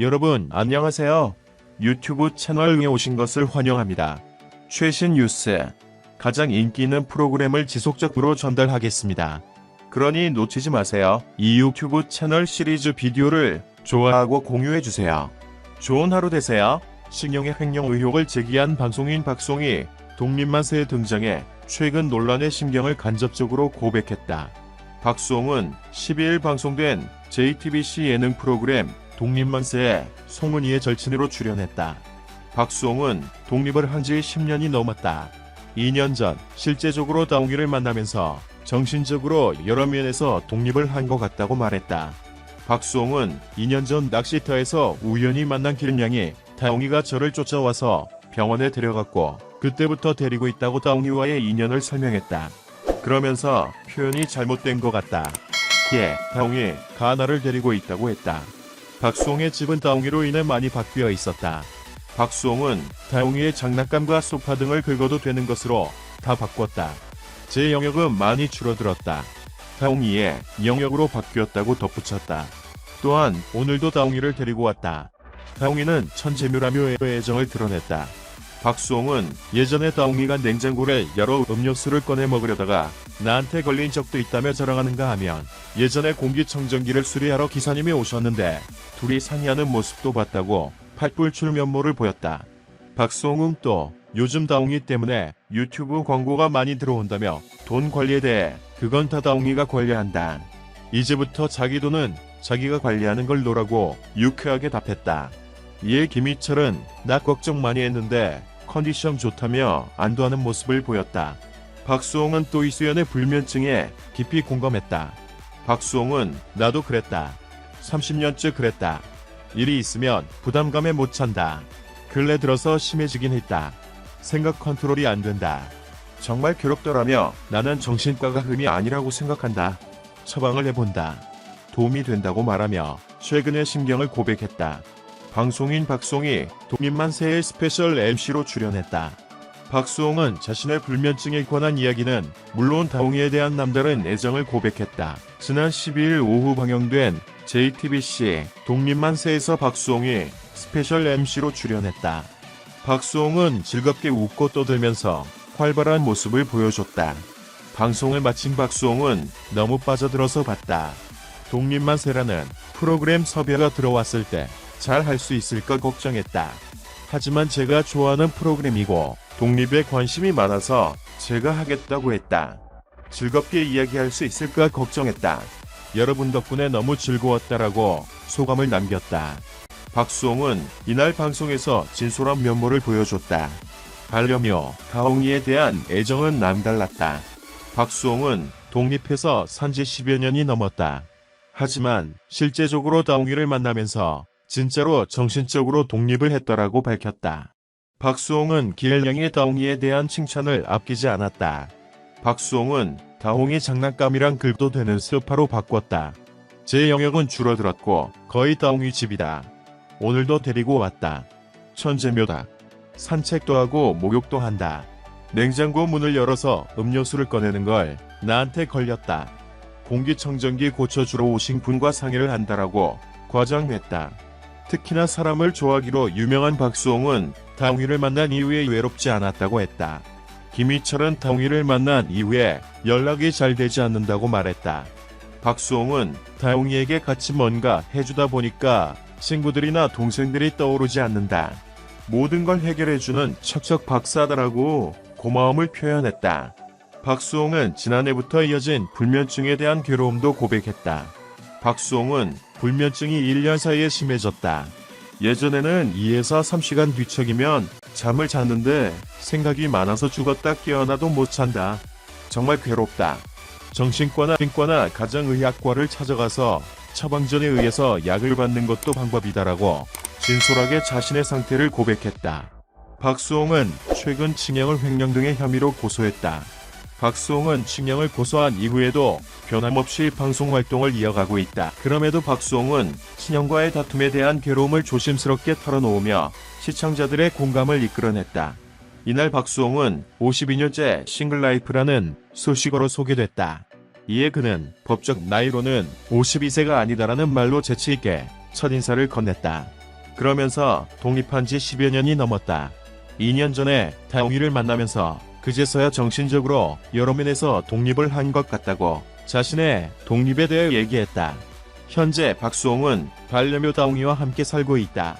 여러분 안녕하세요. 유튜브 채널에 오신 것을 환영합니다. 최신 뉴스, 가장 인기 있는 프로그램을 지속적으로 전달하겠습니다. 그러니 놓치지 마세요. 이 유튜브 채널 시리즈 비디오를 좋아하고 공유해주세요. 좋은 하루 되세요. 신용의 횡령 의혹을 제기한 방송인 박송이 독립만세에 등장해 최근 논란의 심경을 간접적으로 고백했다. 박송은 12일 방송된 JTBC 예능 프로그램 독립만세에 송은이의 절친으로 출연했다. 박송은 독립을 한 지 10년이 넘었다. 2년 전 실제적으로 다웅이를 만나면서 정신적으로 여러 면에서 독립을 한 것 같다고 말했다. 박송은 2년 전 낚시터에서 우연히 만난 길냥이 다웅이가 저를 쫓아와서 병원에 데려갔고 그때부터 데리고 있다고 다웅이와의 인연을 설명했다. 그러면서 표현이 잘못된 것 같다. 예, 다웅이 가나를 데리고 있다고 했다. 박수홍의 집은 다웅이로 인해 많이 바뀌어 있었다. 박수홍은 다웅이의 장난감과 소파 등을 긁어도 되는 것으로 다 바꿨다. 제 영역은 많이 줄어들었다. 다웅이의 영역으로 바뀌었다고 덧붙였다. 또한 오늘도 다웅이를 데리고 왔다. 다웅이는 천재묘라며 애정을 드러냈다. 박수홍은 예전에 다웅이가 냉장고를 열어 음료수를 꺼내 먹으려다가 나한테 걸린 적도 있다며 자랑하는가 하면 예전에 공기청정기를 수리하러 기사님이 오셨는데 둘이 상의하는 모습도 봤다고 팔불출 면모를 보였다. 박수홍은 또 요즘 다웅이 때문에 유튜브 광고가 많이 들어온다며 돈 관리에 대해 그건 다 다웅이가 관리한다. 이제부터 자기 돈은 자기가 관리하는 걸 노라고 유쾌하게 답했다. 이에 김희철은 나 걱정 많이 했는데 컨디션 좋다며 안도하는 모습을 보였다. 박수홍은 또 이수연의 불면증에 깊이 공감했다. 박수홍은 나도 그랬다. 30년째 그랬다. 일이 있으면 부담감에 못 찬다. 근래 들어서 심해지긴 했다. 생각 컨트롤이 안 된다. 정말 괴롭더라며 나는 정신과가 흠이 아니라고 생각한다. 처방을 해본다. 도움이 된다고 말하며 최근의 심경을 고백했다. 방송인 박송이 독립만세의 스페셜 MC로 출연했다. 박수홍은 자신의 불면증에 관한 이야기는 물론 다웅이에 대한 남다른 애정을 고백했다. 지난 12일 오후 방영된 JTBC 독립만세에서 박수홍이 스페셜 MC로 출연했다. 박수홍은 즐겁게 웃고 떠들면서 활발한 모습을 보여줬다. 방송을 마친 박수홍은 너무 빠져들어서 봤다. 독립만세라는 프로그램 섭외가 들어왔을 때 잘 할 수 있을까 걱정했다. 하지만 제가 좋아하는 프로그램이고 독립에 관심이 많아서 제가 하겠다고 했다. 즐겁게 이야기할 수 있을까 걱정했다. 여러분 덕분에 너무 즐거웠다라고 소감을 남겼다. 박수홍은 이날 방송에서 진솔한 면모를 보여줬다. 반려묘 다홍이에 대한 애정은 남달랐다. 박수홍은 독립해서 산지 10여 년이 넘었다. 하지만 실제적으로 다홍이를 만나면서 진짜로 정신적으로 독립을 했더라고 밝혔다. 박수홍은 기엘령의 다홍이에 대한 칭찬을 아끼지 않았다. 박수홍은 다홍이 장난감이랑 긁도 되는 소파로 바꿨다. 제 영역은 줄어들었고 거의 다홍이 집이다. 오늘도 데리고 왔다. 천재묘다. 산책도 하고 목욕도 한다. 냉장고 문을 열어서 음료수를 꺼내는 걸 나한테 걸렸다. 공기청정기 고쳐주러 오신 분과 상의를 한다라고 과장했다. 특히나 사람을 좋아하기로 유명한 박수홍은 다웅이를 만난 이후에 외롭지 않았다고 했다. 김희철은 다웅이를 만난 이후에 연락이 잘 되지 않는다고 말했다. 박수홍은 다웅이에게 같이 뭔가 해주다 보니까 친구들이나 동생들이 떠오르지 않는다. 모든 걸 해결해주는 척척 박사다라고 고마움을 표현했다. 박수홍은 지난해부터 이어진 불면증에 대한 괴로움도 고백했다. 박수홍은 불면증이 1년 사이에 심해졌다. 예전에는 2에서 3시간 뒤척이면 잠을 잤는데 생각이 많아서 죽었다 깨어나도 못 잔다. 정말 괴롭다. 정신과나 신과나 가정의학과를 찾아가서 처방전에 의해서 약을 받는 것도 방법이다라고 진솔하게 자신의 상태를 고백했다. 박수홍은 최근 칭형을 횡령 등의 혐의로 고소했다. 박수홍은 칭형을 고소한 이후에도 변함없이 방송 활동을 이어가고 있다. 그럼에도 박수홍은 친형과의 다툼에 대한 괴로움을 조심스럽게 털어놓으며 시청자들의 공감을 이끌어냈다. 이날 박수홍은 52년째 싱글라이프라는 소식어로 소개됐다. 이에 그는 법적 나이로는 52세가 아니다라는 말로 재치있게 첫인사를 건넸다. 그러면서 독립한 지 10여 년이 넘었다. 2년 전에 다홍이를 만나면서 그제서야 정신적으로 여러 면에서 독립을 한 것 같다고 자신의 독립에 대해 얘기했다. 현재 박수홍은 반려묘 다홍이와 함께 살고 있다.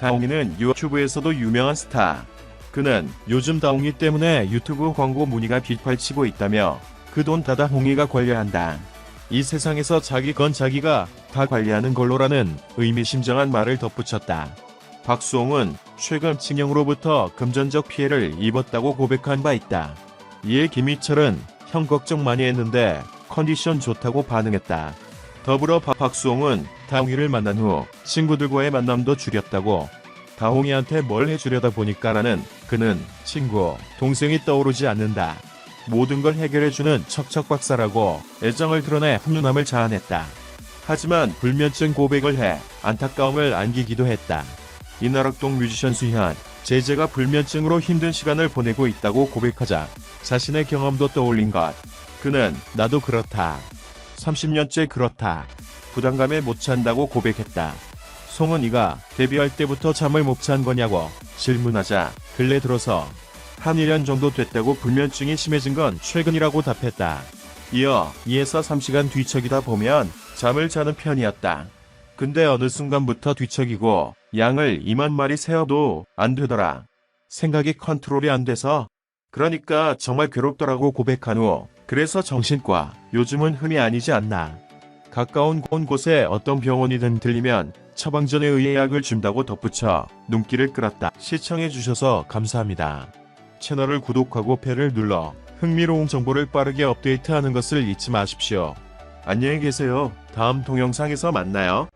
다홍이는 유튜브에서도 유명한 스타. 그는 요즘 다홍이 때문에 유튜브 광고 문의가 빗발치고 있다며 그 돈 다 다 홍이가 관리한다. 이 세상에서 자기 건 자기가 다 관리하는 걸로라는 의미심장한 말을 덧붙였다. 박수홍은 최근 칭영으로부터 금전적 피해를 입었다고 고백한 바 있다. 이에 김희철은 형 걱정 많이 했는데 컨디션 좋다고 반응했다. 더불어 박- 박수홍은 다홍이를 만난 후 친구들과의 만남도 줄였다고 다홍이한테 뭘 해주려다 보니까라는 그는 친구, 동생이 떠오르지 않는다. 모든 걸 해결해주는 척척 박사라고 애정을 드러내 훈훈함을 자아냈다. 하지만 불면증 고백을 해 안타까움을 안기기도 했다. 이나락동 뮤지션 수현, 제재가 불면증으로 힘든 시간을 보내고 있다고 고백하자 자신의 경험도 떠올린 것. 그는 나도 그렇다. 30년째 그렇다. 부담감에 못 찬다고 고백했다. 송은이가 데뷔할 때부터 잠을 못 잔 거냐고 질문하자 근래 들어서 한 1년 정도 됐다고 불면증이 심해진 건 최근이라고 답했다. 이어 2에서 3시간 뒤척이다 보면 잠을 자는 편이었다. 근데 어느 순간부터 뒤척이고 양을 2만 마리 세어도 안 되더라. 생각이 컨트롤이 안 돼서 그러니까 정말 괴롭더라고 고백한 후 그래서 정신과 요즘은 흠이 아니지 않나. 가까운 곳 곳에 어떤 병원이든 들리면 처방전에 의해 약을 준다고 덧붙여 눈길을 끌었다. 시청해주셔서 감사합니다. 채널을 구독하고 배를 눌러 흥미로운 정보를 빠르게 업데이트하는 것을 잊지 마십시오. 안녕히 계세요. 다음 동영상에서 만나요.